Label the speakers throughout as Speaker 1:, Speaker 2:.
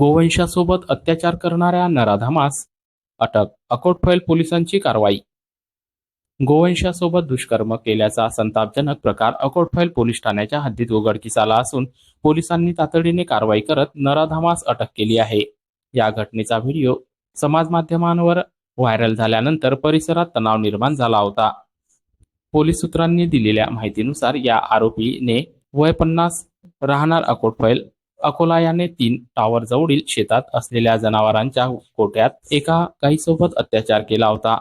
Speaker 1: गोवंशासोबत अत्याचार करणाऱ्या नराधमास अटक अकोटफैल पोलिसांची कारवाई. गोवंशासोबत दुष्कर्म केल्याचा संतापजनक प्रकार अकोटफैल पोलीस ठाण्याच्या हद्दीत उघडकीस आला असून पोलिसांनी तातडीने कारवाई करत नराधमास अटक केली आहे. या घटनेचा व्हिडिओ समाज माध्यमांवर व्हायरल झाल्यानंतर परिसरात तणाव निर्माण झाला होता. पोलीस सूत्रांनी दिलेल्या माहितीनुसार या आरोपीने वय पन्नास राहणार अकोटफैल अकोला याने तीन टावर जवळील शेतात असलेल्या जनावरांच्या कोट्यात एका गाईसोबत अत्याचार केला होता.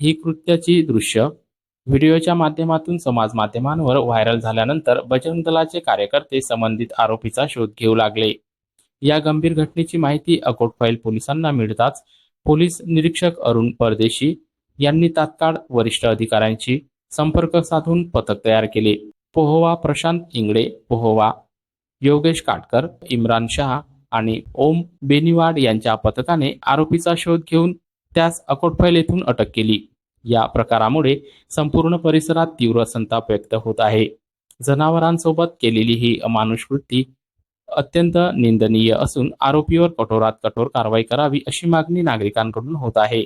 Speaker 1: ही कृत्याची दृश्य व्हिडिओच्या माध्यमातून समाज माध्यमांवर व्हायरल झाल्यानंतर बजरंग दलाचे कार्यकर्ते संबंधित आरोपीचा शोध घेऊ लागले. या गंभीर घटनेची माहिती अकोट फाईल पोलिसांना मिळताच पोलीस निरीक्षक अरुण परदेशी यांनी तात्काळ वरिष्ठ अधिकाऱ्यांशी संपर्क साधून पथक तयार केले. पोहोवा प्रशांत इंगळे पोहोवा योगेश काटकर इम्रान शहा आणि ओम बेनिवाड यांच्या पथकाने आरोपीचा शोध घेऊन त्यास अकोटफैल येथून अटक केली. या प्रकारामुळे संपूर्ण परिसरात तीव्र संताप व्यक्त होत आहे. जनावरांसोबत केलेली ही अमानुष कृती अत्यंत निंदनीय असून आरोपीवर कठोरात कठोर कारवाई करावी अशी मागणी नागरिकांकडून होत आहे.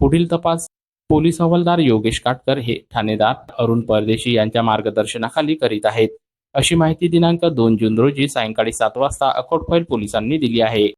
Speaker 1: पुढील तपास पोलीस हवालदार योगेश काटकर हे ठाणेदार अरुण परदेशी यांच्या मार्गदर्शनाखाली करीत आहेत. अशी माहिती दिनांक दोन जून रोजी सायंकाळी सात वाजता अकोट अकोटफैल पोलिसांनी दिली आहे.